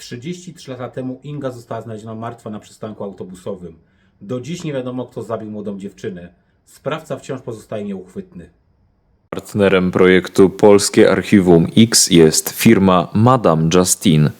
33 lata temu Inga została znaleziona martwa na przystanku autobusowym. Do dziś nie wiadomo, kto zabił młodą dziewczynę. Sprawca wciąż pozostaje nieuchwytny. Partnerem projektu Polskie Archiwum X jest firma Madame Justine.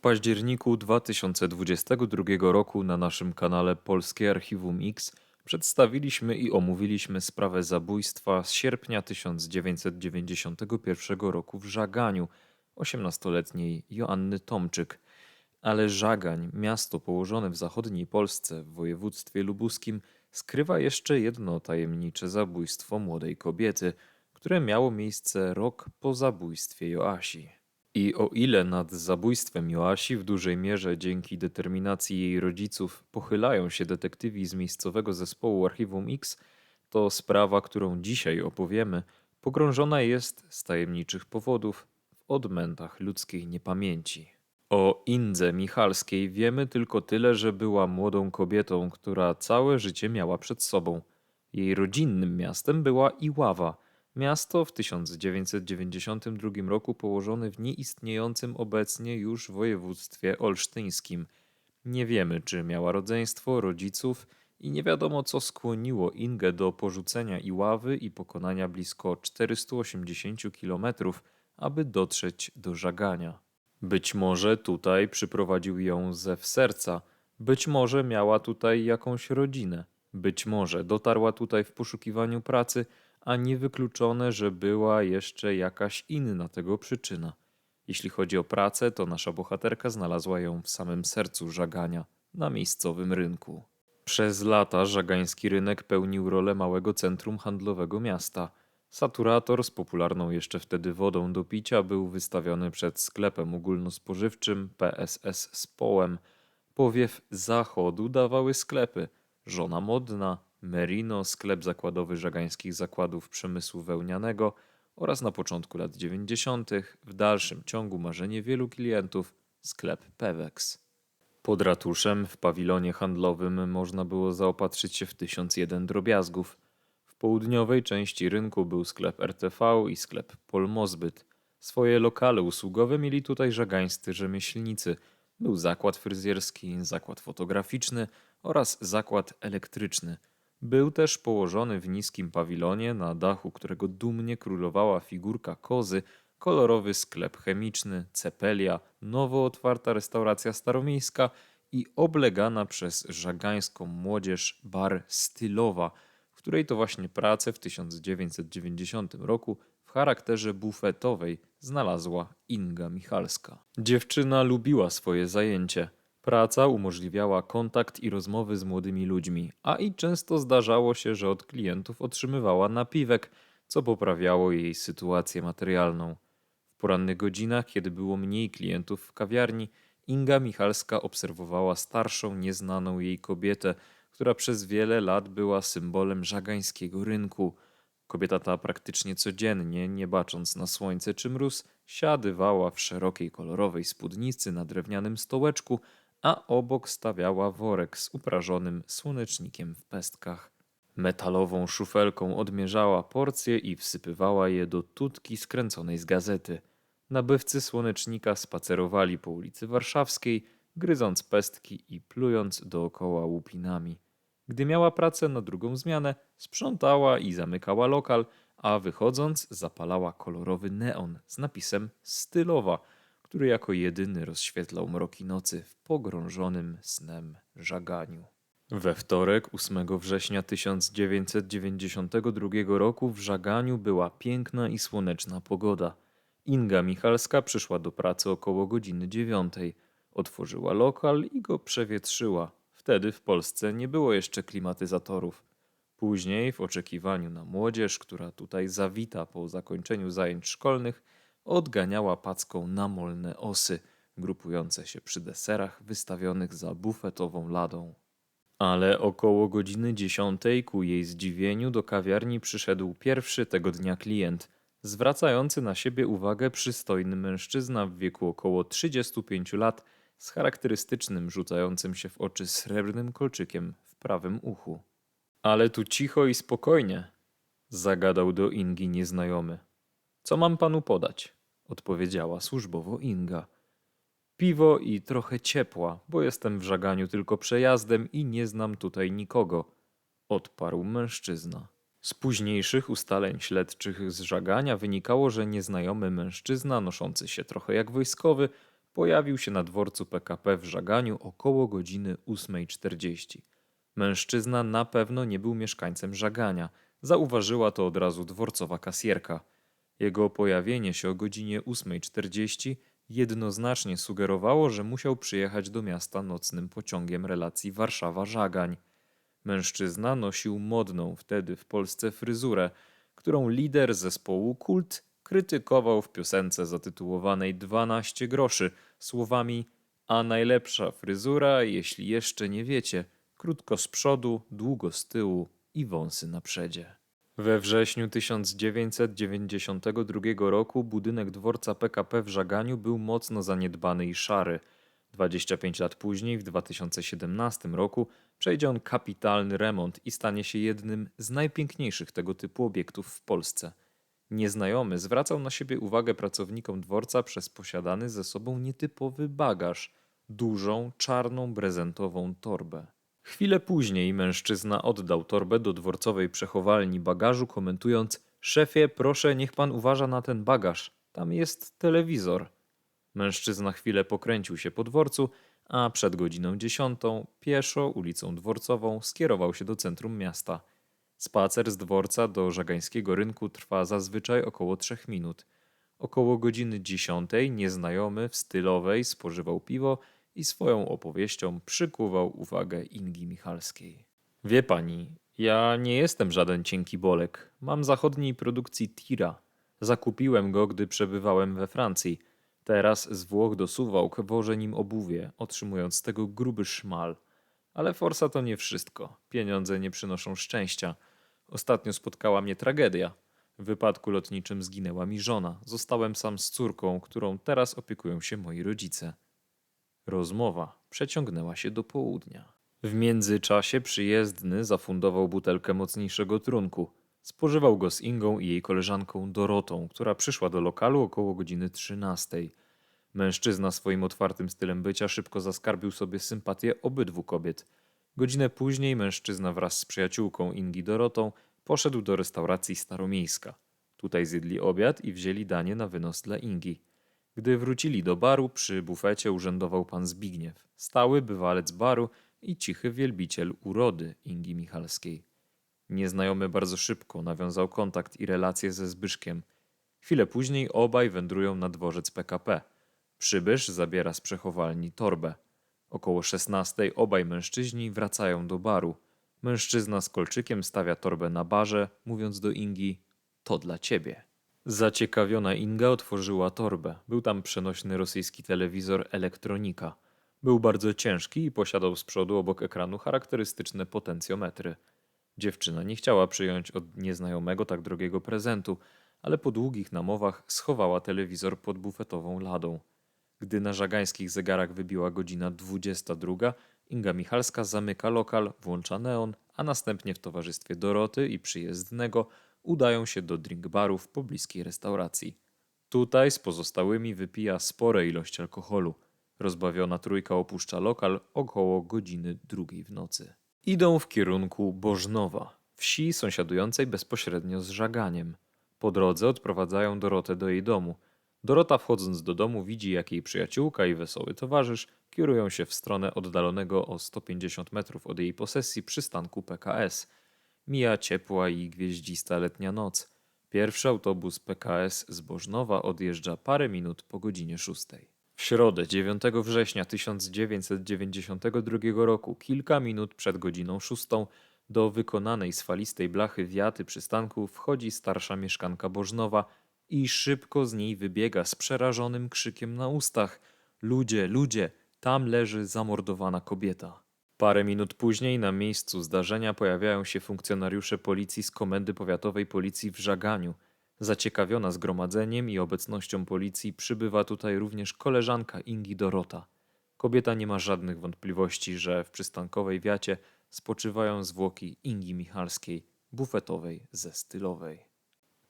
Październiku 2022 roku na naszym kanale Polskie Archiwum X przedstawiliśmy i omówiliśmy sprawę zabójstwa z sierpnia 1991 roku w Żaganiu 18-letniej Joanny Tomczyk. Ale Żagań, miasto położone w zachodniej Polsce w województwie lubuskim, skrywa jeszcze jedno tajemnicze zabójstwo młodej kobiety, które miało miejsce rok po zabójstwie Joasi. I o ile nad zabójstwem Joasi w dużej mierze dzięki determinacji jej rodziców pochylają się detektywi z miejscowego zespołu Archiwum X, to sprawa, którą dzisiaj opowiemy, pogrążona jest z tajemniczych powodów w odmętach ludzkiej niepamięci. O Indze Michalskiej wiemy tylko tyle, że była młodą kobietą, która całe życie miała przed sobą. Jej rodzinnym miastem była Iława – Miasto w 1992 roku położone w nieistniejącym obecnie już województwie olsztyńskim. Nie wiemy, czy miała rodzeństwo, rodziców i nie wiadomo, co skłoniło Ingę do porzucenia Iławy i pokonania blisko 480 kilometrów, aby dotrzeć do Żagania. Być może tutaj przyprowadził ją zew serca, być może miała tutaj jakąś rodzinę, być może dotarła tutaj w poszukiwaniu pracy, a niewykluczone, że była jeszcze jakaś inna tego przyczyna. Jeśli chodzi o pracę, to nasza bohaterka znalazła ją w samym sercu żagania, na miejscowym rynku. Przez lata żagański rynek pełnił rolę małego centrum handlowego miasta. Saturator z popularną jeszcze wtedy wodą do picia był wystawiony przed sklepem ogólnospożywczym PSS z Połem. Powiew zachodu dawały sklepy. Żona modna, Merino, sklep zakładowy żagańskich zakładów przemysłu wełnianego oraz na początku lat 90. w dalszym ciągu marzenie wielu klientów sklep Pewex. Pod ratuszem w pawilonie handlowym można było zaopatrzyć się w 1001 drobiazgów. W południowej części rynku był sklep RTV i sklep Polmozbyt. Swoje lokale usługowe mieli tutaj żagańscy rzemieślnicy. Był zakład fryzjerski, zakład fotograficzny oraz zakład elektryczny – był też położony w niskim pawilonie, na dachu którego dumnie królowała figurka kozy, kolorowy sklep chemiczny, cepelia, nowo otwarta restauracja staromiejska i oblegana przez żagańską młodzież bar stylowa, w której to właśnie pracę w 1990 roku w charakterze bufetowej znalazła Inga Michalska. Dziewczyna lubiła swoje zajęcie – Praca umożliwiała kontakt i rozmowy z młodymi ludźmi, a i często zdarzało się, że od klientów otrzymywała napiwek, co poprawiało jej sytuację materialną. W porannych godzinach, kiedy było mniej klientów w kawiarni, Inga Michalska obserwowała starszą, nieznaną jej kobietę, która przez wiele lat była symbolem żagańskiego rynku. Kobieta ta praktycznie codziennie, nie bacząc na słońce czy mróz, siadywała w szerokiej kolorowej spódnicy na drewnianym stołeczku, a obok stawiała worek z uprażonym słonecznikiem w pestkach. Metalową szufelką odmierzała porcje i wsypywała je do tutki skręconej z gazety. Nabywcy słonecznika spacerowali po ulicy Warszawskiej, gryząc pestki i plując dookoła łupinami. Gdy miała pracę na drugą zmianę, sprzątała i zamykała lokal, a wychodząc zapalała kolorowy neon z napisem stylowa – który jako jedyny rozświetlał mroki nocy w pogrążonym snem żaganiu. We wtorek, 8 września 1992 roku w żaganiu była piękna i słoneczna pogoda. Inga Michalska przyszła do pracy około godziny dziewiątej. Otworzyła lokal i go przewietrzyła. Wtedy w Polsce nie było jeszcze klimatyzatorów. Później, w oczekiwaniu na młodzież, która tutaj zawita po zakończeniu zajęć szkolnych, odganiała packą namolne osy, grupujące się przy deserach wystawionych za bufetową ladą. Ale około godziny dziesiątej ku jej zdziwieniu do kawiarni przyszedł pierwszy tego dnia klient, zwracający na siebie uwagę przystojny mężczyzna w wieku około 35 lat z charakterystycznym rzucającym się w oczy srebrnym kolczykiem w prawym uchu. Ale tu cicho i spokojnie, zagadał do Ingi nieznajomy. Co mam panu podać? odpowiedziała służbowo Inga. Piwo i trochę ciepła, bo jestem w żaganiu tylko przejazdem i nie znam tutaj nikogo, odparł mężczyzna. Z późniejszych ustaleń śledczych z żagania wynikało, że nieznajomy mężczyzna, noszący się trochę jak wojskowy, pojawił się na dworcu PKP w żaganiu około godziny 8.40. Mężczyzna na pewno nie był mieszkańcem żagania. Zauważyła to od razu dworcowa kasjerka. Jego pojawienie się o godzinie 8.40 jednoznacznie sugerowało, że musiał przyjechać do miasta nocnym pociągiem relacji Warszawa-Żagań. Mężczyzna nosił modną wtedy w Polsce fryzurę, którą lider zespołu Kult krytykował w piosence zatytułowanej 12 groszy słowami a najlepsza fryzura, jeśli jeszcze nie wiecie, krótko z przodu, długo z tyłu i wąsy na przedzie. We wrześniu 1992 roku budynek dworca PKP w Żaganiu był mocno zaniedbany i szary. 25 lat później, w 2017 roku, przejdzie on kapitalny remont i stanie się jednym z najpiękniejszych tego typu obiektów w Polsce. Nieznajomy zwracał na siebie uwagę pracownikom dworca przez posiadany ze sobą nietypowy bagaż dużą, czarną, brezentową torbę. Chwilę później mężczyzna oddał torbę do dworcowej przechowalni bagażu, komentując: Szefie, proszę, niech pan uważa na ten bagaż. Tam jest telewizor. Mężczyzna chwilę pokręcił się po dworcu, a przed godziną dziesiątą, pieszo ulicą dworcową, skierował się do centrum miasta. Spacer z dworca do żagańskiego rynku trwa zazwyczaj około trzech minut. Około godziny dziesiątej nieznajomy w stylowej spożywał piwo i swoją opowieścią przykuwał uwagę Ingi Michalskiej. Wie pani, ja nie jestem żaden cienki bolek. Mam zachodniej produkcji tira. Zakupiłem go, gdy przebywałem we Francji. Teraz z Włoch do Suwałk wożę nim obuwie, otrzymując z tego gruby szmal. Ale forsa to nie wszystko. Pieniądze nie przynoszą szczęścia. Ostatnio spotkała mnie tragedia. W wypadku lotniczym zginęła mi żona. Zostałem sam z córką, którą teraz opiekują się moi rodzice. Rozmowa przeciągnęła się do południa. W międzyczasie przyjezdny zafundował butelkę mocniejszego trunku. Spożywał go z Ingą i jej koleżanką Dorotą, która przyszła do lokalu około godziny 13. Mężczyzna swoim otwartym stylem bycia szybko zaskarbił sobie sympatię obydwu kobiet. Godzinę później mężczyzna wraz z przyjaciółką Ingi Dorotą poszedł do restauracji Staromiejska. Tutaj zjedli obiad i wzięli danie na wynos dla Ingi. Gdy wrócili do baru, przy bufecie urzędował pan Zbigniew, stały bywalec baru i cichy wielbiciel urody Ingi Michalskiej. Nieznajomy bardzo szybko nawiązał kontakt i relacje ze Zbyszkiem. Chwilę później obaj wędrują na dworzec PKP. Przybysz zabiera z przechowalni torbę. Około 16 obaj mężczyźni wracają do baru. Mężczyzna z kolczykiem stawia torbę na barze, mówiąc do Ingi: To dla ciebie. Zaciekawiona Inga otworzyła torbę. Był tam przenośny rosyjski telewizor Elektronika. Był bardzo ciężki i posiadał z przodu obok ekranu charakterystyczne potencjometry. Dziewczyna nie chciała przyjąć od nieznajomego tak drogiego prezentu, ale po długich namowach schowała telewizor pod bufetową ladą. Gdy na żagańskich zegarach wybiła godzina 22, Inga Michalska zamyka lokal, włącza neon, a następnie w towarzystwie Doroty i przyjezdnego udają się do drink baru w pobliskiej restauracji. Tutaj z pozostałymi wypija spore ilości alkoholu. Rozbawiona trójka opuszcza lokal około godziny drugiej w nocy. Idą w kierunku Bożnowa, wsi sąsiadującej bezpośrednio z Żaganiem. Po drodze odprowadzają Dorotę do jej domu. Dorota wchodząc do domu widzi jak jej przyjaciółka i wesoły towarzysz kierują się w stronę oddalonego o 150 metrów od jej posesji przystanku PKS. Mija ciepła i gwieździsta letnia noc. Pierwszy autobus PKS z Bożnowa odjeżdża parę minut po godzinie szóstej. W środę 9 września 1992 roku, kilka minut przed godziną szóstą, do wykonanej z falistej blachy wiaty przystanku wchodzi starsza mieszkanka Bożnowa i szybko z niej wybiega z przerażonym krzykiem na ustach: Ludzie, ludzie, tam leży zamordowana kobieta. Parę minut później na miejscu zdarzenia pojawiają się funkcjonariusze policji z Komendy Powiatowej Policji w Żaganiu. Zaciekawiona zgromadzeniem i obecnością policji przybywa tutaj również koleżanka Ingi Dorota. Kobieta nie ma żadnych wątpliwości, że w przystankowej wiacie spoczywają zwłoki Ingi Michalskiej, bufetowej ze stylowej.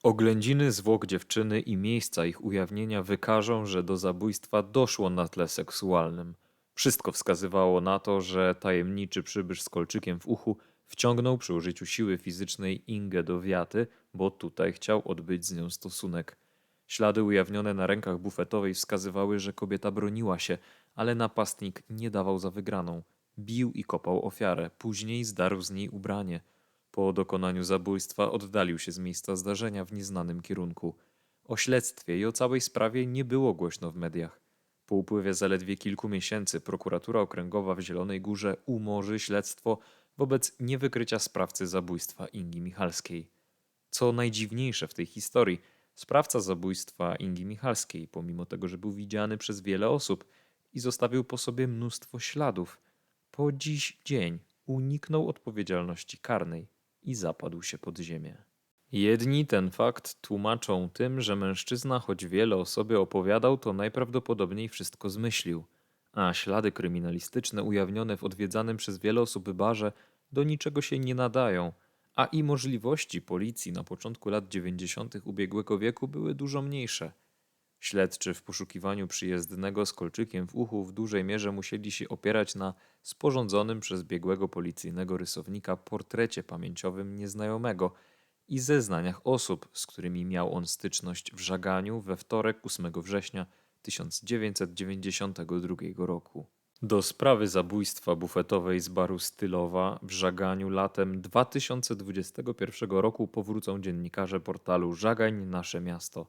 Oględziny zwłok dziewczyny i miejsca ich ujawnienia wykażą, że do zabójstwa doszło na tle seksualnym. Wszystko wskazywało na to, że tajemniczy przybysz z kolczykiem w uchu wciągnął przy użyciu siły fizycznej Ingę do wiaty, bo tutaj chciał odbyć z nią stosunek. Ślady ujawnione na rękach bufetowej wskazywały, że kobieta broniła się, ale napastnik nie dawał za wygraną. Bił i kopał ofiarę, później zdarł z niej ubranie. Po dokonaniu zabójstwa oddalił się z miejsca zdarzenia w nieznanym kierunku. O śledztwie i o całej sprawie nie było głośno w mediach. Po upływie zaledwie kilku miesięcy prokuratura okręgowa w Zielonej Górze umorzy śledztwo wobec niewykrycia sprawcy zabójstwa Ingi Michalskiej. Co najdziwniejsze w tej historii, sprawca zabójstwa Ingi Michalskiej, pomimo tego, że był widziany przez wiele osób i zostawił po sobie mnóstwo śladów, po dziś dzień uniknął odpowiedzialności karnej i zapadł się pod ziemię. Jedni ten fakt tłumaczą tym, że mężczyzna, choć wiele o sobie opowiadał, to najprawdopodobniej wszystko zmyślił, a ślady kryminalistyczne ujawnione w odwiedzanym przez wiele osób barze do niczego się nie nadają, a i możliwości policji na początku lat 90. ubiegłego wieku były dużo mniejsze. Śledczy w poszukiwaniu przyjezdnego z kolczykiem w uchu w dużej mierze musieli się opierać na sporządzonym przez biegłego policyjnego rysownika portrecie pamięciowym nieznajomego i zeznaniach osób, z którymi miał on styczność w Żaganiu we wtorek 8 września 1992 roku. Do sprawy zabójstwa bufetowej z baru Stylowa w Żaganiu latem 2021 roku powrócą dziennikarze portalu Żagań Nasze Miasto.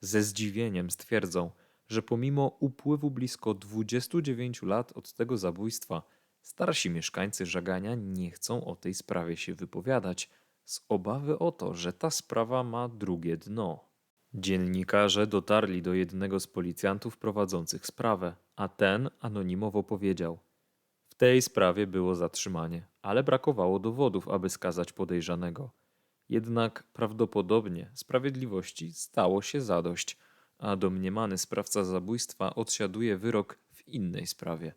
Ze zdziwieniem stwierdzą, że pomimo upływu blisko 29 lat od tego zabójstwa, starsi mieszkańcy Żagania nie chcą o tej sprawie się wypowiadać, z obawy o to, że ta sprawa ma drugie dno. Dziennikarze dotarli do jednego z policjantów prowadzących sprawę, a ten anonimowo powiedział: W tej sprawie było zatrzymanie, ale brakowało dowodów, aby skazać podejrzanego. Jednak prawdopodobnie sprawiedliwości stało się zadość, a domniemany sprawca zabójstwa odsiaduje wyrok w innej sprawie.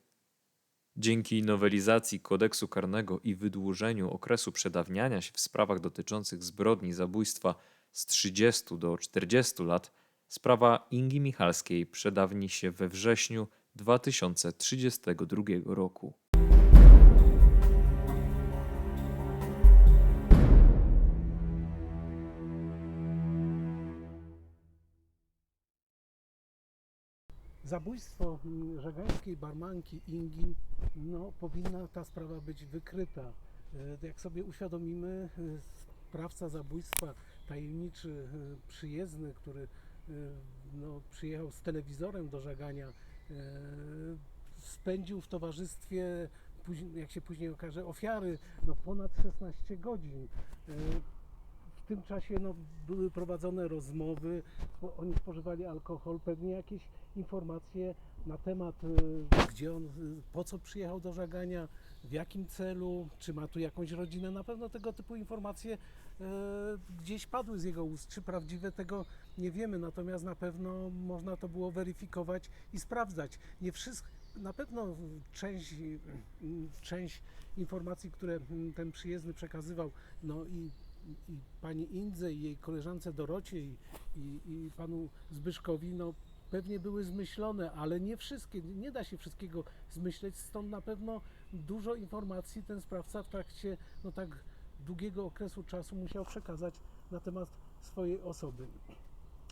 Dzięki nowelizacji kodeksu karnego i wydłużeniu okresu przedawniania się w sprawach dotyczących zbrodni zabójstwa z 30 do 40 lat, sprawa Ingi Michalskiej przedawni się we wrześniu 2032 roku. Zabójstwo mm, żegańskiej barmanki Ingi, no powinna ta sprawa być wykryta. E, Jak sobie uświadomimy, e, sprawca zabójstwa, tajemniczy e, przyjezdny, który no, przyjechał z telewizorem do żagania, spędził w towarzystwie, jak się później okaże, ofiary no, ponad 16 godzin. Tym czasie no, były prowadzone rozmowy, oni spożywali alkohol, pewnie jakieś informacje na temat, e, gdzie on, e, po co przyjechał do żagania, w jakim celu, czy ma tu jakąś rodzinę. Na pewno tego typu informacje e, gdzieś padły z jego ust. Czy prawdziwe tego nie wiemy, natomiast na pewno można to było weryfikować i sprawdzać. Nie wszystko, na pewno część, część informacji, które mm, ten przyjezdny przekazywał, no i i pani Indze i jej koleżance Dorocie i, i, i panu Zbyszkowi, no pewnie były zmyślone, ale nie wszystkie, nie da się wszystkiego zmyśleć, stąd na pewno dużo informacji ten sprawca w trakcie no tak długiego okresu czasu musiał przekazać na temat swojej osoby.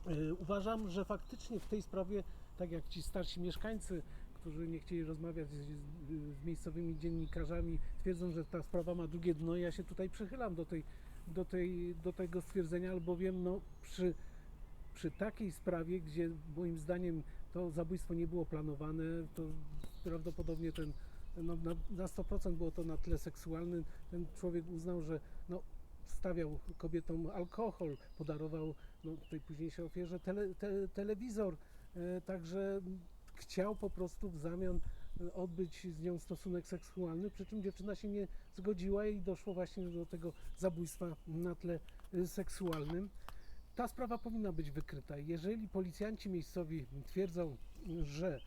E, Uważam, że faktycznie w tej sprawie, tak jak ci starsi mieszkańcy, którzy nie chcieli rozmawiać z, z, miejscowymi dziennikarzami, twierdzą, że ta sprawa ma drugie dno. Ja się tutaj przychylam do, tej, do, tej, do tego stwierdzenia, albowiem no, przy, przy takiej sprawie, gdzie moim zdaniem to zabójstwo nie było planowane, to prawdopodobnie ten, no, na, na 100% było to na tle seksualnym. Ten człowiek uznał, że no, stawiał kobietom alkohol, podarował no, tej późniejszej ofierze tele, te, telewizor, e, także chciał po prostu w zamian odbyć z nią stosunek seksualny, przy czym dziewczyna się nie zgodziła i doszło właśnie do tego zabójstwa na tle e, seksualnym. Ta sprawa powinna być wykryta. Jeżeli policjanci miejscowi twierdzą, że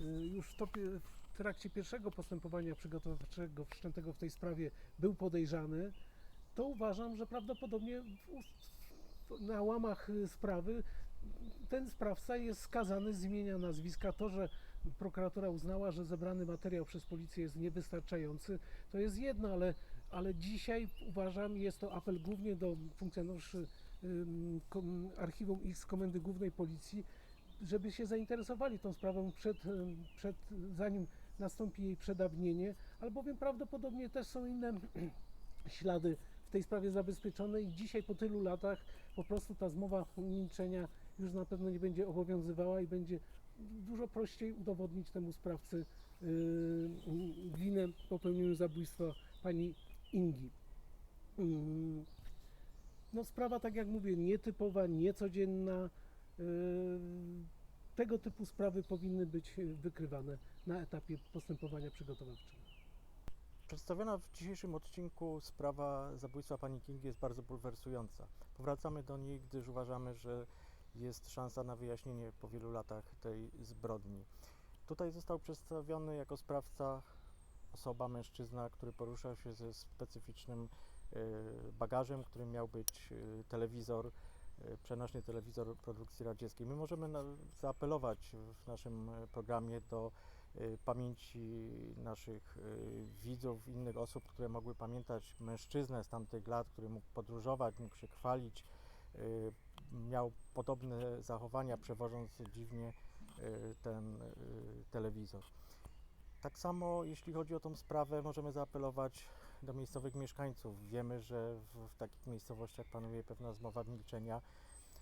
y, już w, trakcie pierwszego postępowania przygotowawczego wszczętego w tej sprawie był podejrzany, to uważam, że prawdopodobnie na łamach y, sprawy ten sprawca jest skazany z imienia nazwiska. To, że prokuratura uznała, że zebrany materiał przez policję jest niewystarczający, to jest jedno, ale, ale dzisiaj uważam, jest to apel głównie do funkcjonariuszy Archiwum X Komendy Głównej Policji, żeby się zainteresowali tą sprawą przed, przed, zanim nastąpi jej przedawnienie, albowiem prawdopodobnie też są inne ślady w tej sprawie zabezpieczone i dzisiaj po tylu latach po prostu ta zmowa milczenia już na pewno nie będzie obowiązywała i będzie dużo prościej udowodnić temu sprawcy yy, winę w popełnieniu zabójstwa pani Ingi. Mm, No sprawa, tak jak mówię, nietypowa, niecodzienna. Yy, Tego typu sprawy powinny być yy, wykrywane na etapie postępowania przygotowawczego. Przedstawiona w dzisiejszym odcinku sprawa zabójstwa pani Kingi jest bardzo bulwersująca. Powracamy do niej, gdyż uważamy, że jest szansa na wyjaśnienie po wielu latach tej zbrodni. Tutaj został przedstawiony jako sprawca osoba, mężczyzna, który poruszał się ze specyficznym e, bagażem, którym miał być e, telewizor, e, przenośny telewizor produkcji radzieckiej. My możemy zaapelować w naszym programie do pamięci naszych widzów, innych osób, które mogły pamiętać mężczyznę z tamtych lat, który mógł podróżować, mógł się chwalić, miał podobne zachowania, przewożąc dziwnie y, ten y, telewizor. Tak samo jeśli chodzi o tą sprawę, możemy zaapelować do miejscowych mieszkańców. Wiemy, że w, w takich miejscowościach panuje pewna zmowa milczenia.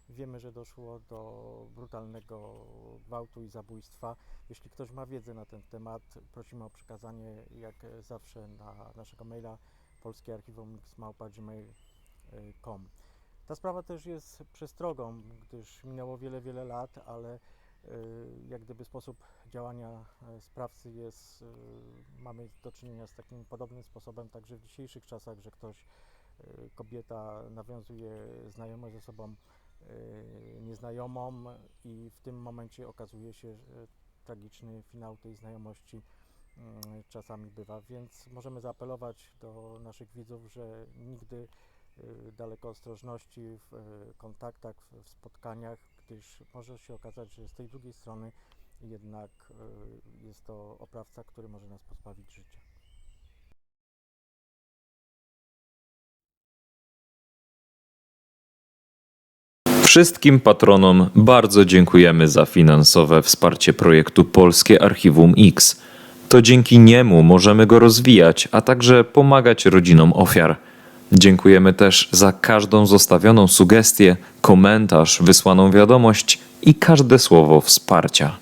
Wiemy, że doszło do brutalnego gwałtu i zabójstwa. Jeśli ktoś ma wiedzę na ten temat, prosimy o przekazanie jak zawsze na naszego maila polskiearchiwum.gmail.com. Ta sprawa też jest przestrogą, gdyż minęło wiele, wiele lat, ale y, jak gdyby sposób działania e, sprawcy jest, y, mamy do czynienia z takim podobnym sposobem także w dzisiejszych czasach, że ktoś, y, kobieta nawiązuje znajomość ze sobą y, nieznajomą i w tym momencie okazuje się, tragiczny finał tej znajomości czasami bywa, więc możemy zaapelować do naszych widzów, że nigdy y, daleko ostrożności w y, kontaktach, w- w spotkaniach, gdyż może się okazać, że z tej drugiej strony jednak y, jest to oprawca, który może nas pozbawić życia. Wszystkim patronom bardzo dziękujemy za finansowe wsparcie projektu Polskie Archiwum X. To dzięki niemu możemy go rozwijać, a także pomagać rodzinom ofiar. Dziękujemy też za każdą zostawioną sugestię, komentarz, wysłaną wiadomość i każde słowo wsparcia.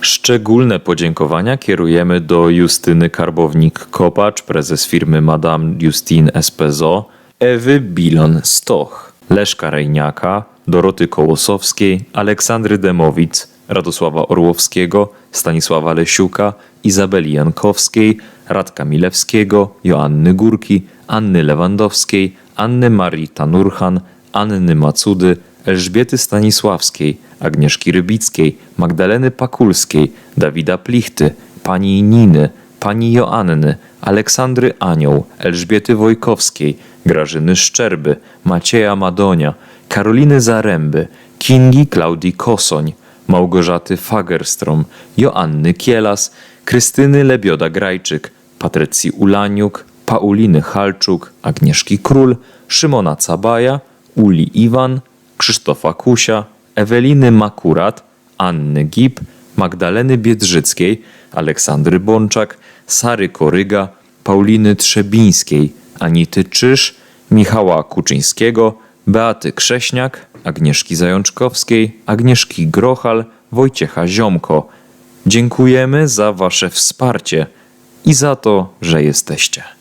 Szczególne podziękowania kierujemy do Justyny Karbownik-Kopacz, prezes firmy Madame Justine Espezo, Ewy Bilon-Stoch, Leszka Rejniaka, Doroty Kołosowskiej, Aleksandry Demowic, Radosława Orłowskiego, Stanisława Lesiuka, Izabeli Jankowskiej, Radka Milewskiego, Joanny Górki, Anny Lewandowskiej, Anny Marii Tanurhan, Anny Macudy, Elżbiety Stanisławskiej, Agnieszki Rybickiej, Magdaleny Pakulskiej, Dawida Plichty, pani Niny, pani Joanny, Aleksandry Anioł, Elżbiety Wojkowskiej, Grażyny Szczerby, Macieja Madonia, Karoliny Zaręby, Kingi Klaudii Kosoń, Małgorzaty Fagerstrom, Joanny Kielas, Krystyny Lebioda-Grajczyk, Patrycji Ulaniuk, Pauliny Halczuk, Agnieszki Król, Szymona Cabaja, Uli Iwan, Krzysztofa Kusia, Eweliny Makurat, Anny Gip, Magdaleny Biedrzyckiej, Aleksandry Bączak, Sary Koryga, Pauliny Trzebińskiej, Anity Czyż, Michała Kuczyńskiego, Beaty Krześniak, Agnieszki Zajączkowskiej, Agnieszki Grochal, Wojciecha Ziomko. Dziękujemy za Wasze wsparcie i za to, że jesteście.